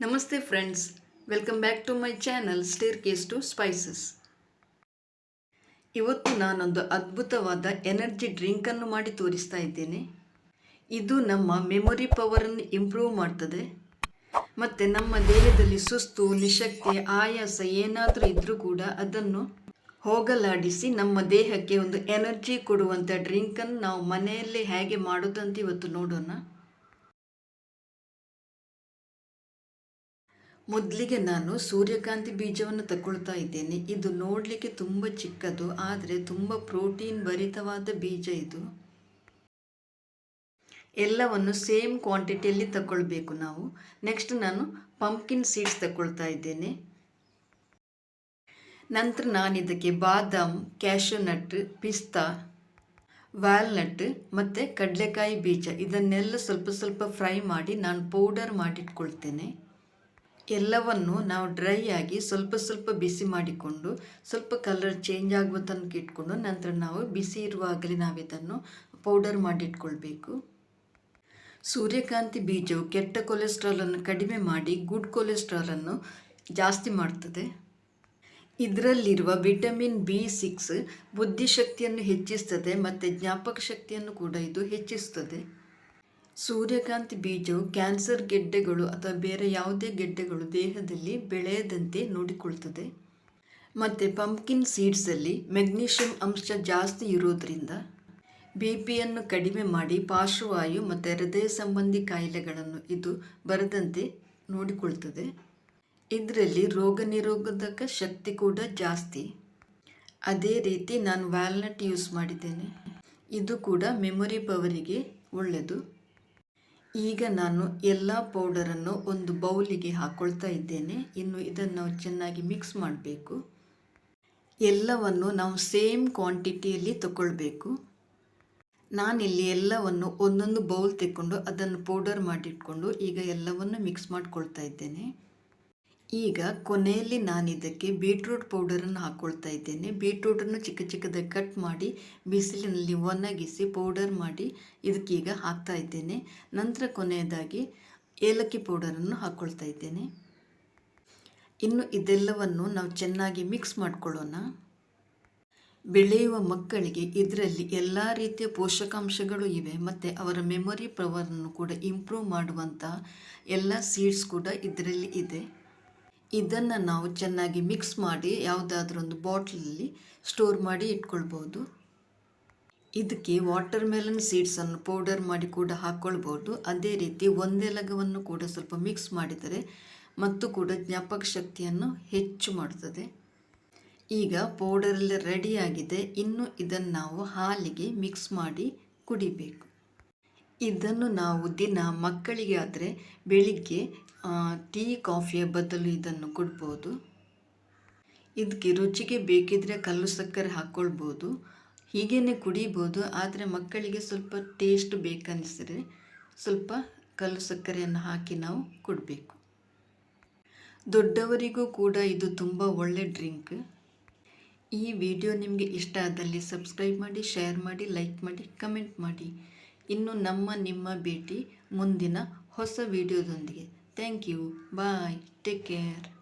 ನಮಸ್ತೆ friends, welcome back to my channel staircase to spices. ಇವತ್ತು ನಾನೊಂದು ಅದ್ಭುತವಾದ ಎನರ್ಜಿ ಡ್ರಿಂಕನ್ನು ಮಾಡಿ ತೋರಿಸ್ತಾ ಇದ್ದೇನೆ. ಇದು ನಮ್ಮ ಮೆಮೊರಿ ಪವರನ್ನು ಇಂಪ್ರೂವ್ ಮಾಡ್ತದೆ. ಮತ್ತು ನಮ್ಮ ದೇಹದಲ್ಲಿ ಸುಸ್ತು, ನಿಶಕ್ತಿ, ಆಯಾಸ ಏನಾದರೂ ಇದ್ದರೂ ಕೂಡ ಅದನ್ನು ಹೋಗಲಾಡಿಸಿ ನಮ್ಮ ದೇಹಕ್ಕೆ ಒಂದು ಎನರ್ಜಿ ಕೊಡುವಂಥ ಡ್ರಿಂಕನ್ನು ನಾವು ಮನೆಯಲ್ಲೇ ಹೇಗೆ ಮಾಡೋದಂತ ಇವತ್ತು ನೋಡೋಣ. ಮೊದಲಿಗೆ ನಾನು ಸೂರ್ಯಕಾಂತಿ ಬೀಜವನ್ನು ತಗೊಳ್ತಾ ಇದ್ದೇನೆ. ಇದು ನೋಡಲಿಕ್ಕೆ ತುಂಬ ಚಿಕ್ಕದು, ಆದರೆ ತುಂಬ ಪ್ರೋಟೀನ್ ಭರಿತವಾದ ಬೀಜ ಇದು. ಎಲ್ಲವನ್ನು ಸೇಮ್ ಕ್ವಾಂಟಿಟಿಯಲ್ಲಿ ತಗೊಳ್ಬೇಕು ನಾವು. ನೆಕ್ಸ್ಟ್ ನಾನು ಪಂಪ್ಕಿನ್ ಸೀಡ್ಸ್ ತಗೊಳ್ತಾ ಇದ್ದೇನೆ. ನಂತರ ನಾನು ಇದಕ್ಕೆ ಬಾದಾಮ್, ಕ್ಯಾಶು ನಟ್, ಪಿಸ್ತಾ ವಾಲ್ನಟ್ ಮತ್ತು ಕಡಲೆಕಾಯಿ ಬೀಜ. ಇದನ್ನೆಲ್ಲ ಸ್ವಲ್ಪ ಸ್ವಲ್ಪ ಫ್ರೈ ಮಾಡಿ ನಾನು ಪೌಡರ್ ಮಾಡಿಟ್ಕೊಳ್ತೇನೆ. ಎಲ್ಲವನ್ನು ನಾವು ಡ್ರೈ ಆಗಿ ಸ್ವಲ್ಪ ಸ್ವಲ್ಪ ಬಿಸಿ ಮಾಡಿಕೊಂಡು, ಸ್ವಲ್ಪ ಕಲರ್ ಚೇಂಜ್ ಆಗುವ ತನಕ ಇಟ್ಕೊಂಡು ನಂತರ ನಾವು ಬಿಸಿ ಇರುವಾಗಲೇ ನಾವು ಇದನ್ನು ಪೌಡರ್ ಮಾಡಿಟ್ಕೊಳ್ಬೇಕು ಸೂರ್ಯಕಾಂತಿ ಬೀಜವು ಕೆಟ್ಟ ಕೊಲೆಸ್ಟ್ರಾಲನ್ನು ಕಡಿಮೆ ಮಾಡಿ ಗುಡ್ ಕೊಲೆಸ್ಟ್ರಾಲನ್ನು ಜಾಸ್ತಿ ಮಾಡ್ತದೆ. ಇದರಲ್ಲಿರುವ ವಿಟಮಿನ್ ಬಿ ಸಿಕ್ಸ್ ಬುದ್ಧಿಶಕ್ತಿಯನ್ನು ಹೆಚ್ಚಿಸ್ತದೆ ಮತ್ತು ಜ್ಞಾಪಕ ಶಕ್ತಿಯನ್ನು ಕೂಡ ಇದು ಹೆಚ್ಚಿಸ್ತದೆ. ಸೂರ್ಯಕಾಂತಿ ಬೀಜವು ಕ್ಯಾನ್ಸರ್ ಗೆಡ್ಡೆಗಳು ಅಥವಾ ಬೇರೆ ಯಾವುದೇ ಗೆಡ್ಡೆಗಳು ದೇಹದಲ್ಲಿ ಬೆಳೆಯದಂತೆ ನೋಡಿಕೊಳ್ತದೆ. ಮತ್ತು ಪಂಪ್ಕಿನ್ ಸೀಡ್ಸಲ್ಲಿ ಮೆಗ್ನೀಷಿಯಂ ಅಂಶ ಜಾಸ್ತಿ ಇರೋದರಿಂದ ಬಿ ಪಿಯನ್ನು ಕಡಿಮೆ ಮಾಡಿ ಪಾರ್ಶ್ವವಾಯು ಮತ್ತು ಹೃದಯ ಸಂಬಂಧಿ ಕಾಯಿಲೆಗಳನ್ನು ಇದು ಬರದಂತೆ ನೋಡಿಕೊಳ್ತದೆ. ಇದರಲ್ಲಿ ರೋಗ ನಿರೋಧಕ ಶಕ್ತಿ ಕೂಡ ಜಾಸ್ತಿ. ಅದೇ ರೀತಿ ನಾನು ವ್ಯಾಲ್ನಟ್ ಯೂಸ್ ಮಾಡಿದ್ದೇನೆ. ಇದು ಕೂಡ ಮೆಮೊರಿ ಪವರಿಗೆ ಒಳ್ಳೆಯದು ಈಗ ನಾನು ಎಲ್ಲ ಪೌಡರನ್ನು ಒಂದು ಬೌಲಿಗೆ ಹಾಕ್ಕೊಳ್ತಾ ಇದ್ದೇನೆ. ಇನ್ನು ಇದನ್ನು ಚೆನ್ನಾಗಿ ಮಿಕ್ಸ್ ಮಾಡಬೇಕು. ಎಲ್ಲವನ್ನು ನಾವು ಸೇಮ್ ಕ್ವಾಂಟಿಟಿಯಲ್ಲಿ ತಗೊಳ್ಬೇಕು ನಾನಿಲ್ಲಿ ಎಲ್ಲವನ್ನು ಒಂದೊಂದು ಬೌಲ್ ತೆಕ್ಕೊಂಡು ಅದನ್ನು ಪೌಡರ್ ಮಾಡಿಟ್ಕೊಂಡು ಈಗ ಎಲ್ಲವನ್ನು ಮಿಕ್ಸ್ ಮಾಡ್ಕೊಳ್ತಾ ಇದ್ದೇನೆ. ಈಗ ಕೊನೆಯಲ್ಲಿ ನಾನು ಇದಕ್ಕೆ ಬೀಟ್ರೂಟ್ ಪೌಡರನ್ನು ಹಾಕ್ಕೊಳ್ತಾ ಇದ್ದೇನೆ. ಬೀಟ್ರೂಟನ್ನು ಚಿಕ್ಕ ಚಿಕ್ಕದಾಗಿ ಕಟ್ ಮಾಡಿ ಬಿಸಿಲಿನಲ್ಲಿ ಒಣಗಿಸಿ ಪೌಡರ್ ಮಾಡಿ ಇದಕ್ಕೀಗ ಹಾಕ್ತಾ ಇದ್ದೇನೆ. ನಂತರ ಕೊನೆಯದಾಗಿ ಏಲಕ್ಕಿ ಪೌಡರನ್ನು ಹಾಕ್ಕೊಳ್ತಾ ಇದ್ದೇನೆ. ಇನ್ನು ಇದೆಲ್ಲವನ್ನು ನಾವು ಚೆನ್ನಾಗಿ ಮಿಕ್ಸ್ ಮಾಡಿಕೊಳ್ಳೋಣ. ಬೆಳೆಯುವ ಮಕ್ಕಳಿಗೆ ಇದರಲ್ಲಿ ಎಲ್ಲ ರೀತಿಯ ಪೋಷಕಾಂಶಗಳು ಇವೆ ಮತ್ತು ಅವರ ಮೆಮೊರಿ ಪವರನ್ನು ಕೂಡ ಇಂಪ್ರೂವ್ ಮಾಡುವಂಥ ಎಲ್ಲ ಸೀಡ್ಸ್ ಕೂಡ ಇದರಲ್ಲಿ ಇದೆ. ಇದನ್ನು ನಾವು ಚೆನ್ನಾಗಿ ಮಿಕ್ಸ್ ಮಾಡಿ ಯಾವುದಾದ್ರೂ ಒಂದು ಬಾಟ್ಲಲ್ಲಿ ಸ್ಟೋರ್ ಮಾಡಿ ಇಟ್ಕೊಳ್ಬೋದು. ಇದಕ್ಕೆ ವಾಟರ್ ಮೆಲನ್ ಸೀಡ್ಸನ್ನು ಪೌಡರ್ ಮಾಡಿ ಕೂಡ ಹಾಕ್ಕೊಳ್ಬೋದು ಅದೇ ರೀತಿ ಒಂದೆಲಗವನ್ನು ಕೂಡ ಸ್ವಲ್ಪ ಮಿಕ್ಸ್ ಮಾಡಿದರೆ ಮತ್ತು ಕೂಡ ಜ್ಞಾಪಕ ಶಕ್ತಿಯನ್ನು ಹೆಚ್ಚು ಮಾಡುತ್ತದೆ. ಈಗ ಪೌಡರಲ್ಲಿ ರೆಡಿಯಾಗಿದೆ ಇನ್ನು ಇದನ್ನು ನಾವು ಹಾಲಿಗೆ ಮಿಕ್ಸ್ ಮಾಡಿ ಕುಡಿಬೇಕು. ಇದನ್ನು ನಾವು ದಿನ ಮಕ್ಕಳಿಗೆ ಆದರೆ ಬೆಳಿಗ್ಗೆ ಟೀ, ಕಾಫಿಯ ಬದಲು ಇದನ್ನು ಕೊಡ್ಬೋದು. ಇದಕ್ಕೆ ರುಚಿಗೆ ಬೇಕಿದ್ರೆ ಕಲ್ಲು ಸಕ್ಕರೆ ಹಾಕ್ಕೊಳ್ಬೋದು ಹೀಗೇ ಕುಡಿಬೋದು. ಆದರೆ ಮಕ್ಕಳಿಗೆ ಸ್ವಲ್ಪ ಟೇಸ್ಟ್ ಬೇಕನ್ನಿಸಿದ್ರೆ ಸ್ವಲ್ಪ ಕಲ್ಲು ಸಕ್ಕರೆಯನ್ನು ಹಾಕಿ ನಾವು ಕೊಡಬೇಕು. ದೊಡ್ಡವರಿಗೂ ಕೂಡ ಇದು ತುಂಬ ಒಳ್ಳೆ ಡ್ರಿಂಕ್. ಈ ವಿಡಿಯೋ ನಿಮಗೆ ಇಷ್ಟ ಆದಲ್ಲಿ ಸಬ್ಸ್ಕ್ರೈಬ್ ಮಾಡಿ, ಶೇರ್ ಮಾಡಿ, ಲೈಕ್ ಮಾಡಿ, ಕಮೆಂಟ್ ಮಾಡಿ. ಇನ್ನು ನಮ್ಮ ನಿಮ್ಮ ಭೇಟಿ ಮುಂದಿನ ಹೊಸ ವಿಡಿಯೋದೊಂದಿಗೆ. Thank you bye take care.